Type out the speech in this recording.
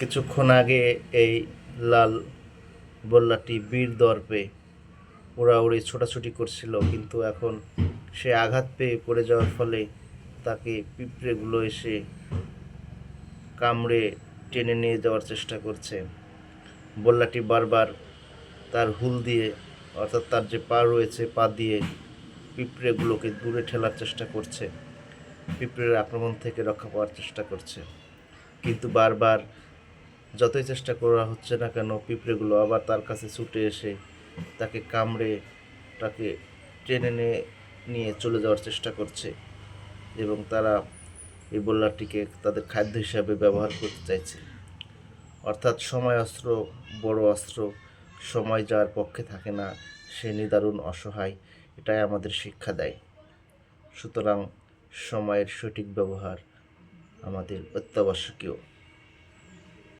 কিছুক্ষণ আগে এই লাল বল্লাটি বীর দর্পে উড়াউড়ি ছোটাছুটি করছিল, কিন্তু এখন সে আঘাত পেয়ে পড়ে যাওয়ার ফলে তাকে পিঁপড়েগুলো এসে কামড়ে টেনে নিয়ে যাওয়ার চেষ্টা করছে। বল্লাটি বারবার তার হুল দিয়ে, অর্থাৎ তার যে পা রয়েছে, পা দিয়ে পিঁপড়েগুলোকে দূরে ঠেলার চেষ্টা করছে। পিঁপড়ের আক্রমণ থেকে রক্ষা পাওয়ার চেষ্টা করছে। কিন্তু বারবার যতই চেষ্টা করা হচ্ছে না কেন, পিঁপড়েগুলো আবার তার কাছে ছুটে এসে তাকে কামড়ে তাকে টেনে নিয়ে চলে যাওয়ার চেষ্টা করছে এবং তারা এই বোল্লারটিকে তাদের খাদ্য হিসাবে ব্যবহার করতে চাইছে। অর্থাৎ সময় অস্ত্র, বড় অস্ত্র, সময় যার পক্ষে থাকে না, সে নিদারুণ অসহায়, এটাই আমাদের শিক্ষা দেয়। সুতরাং সময়ের সঠিক ব্যবহার আমাদের অত্যাবশ্যকীয়।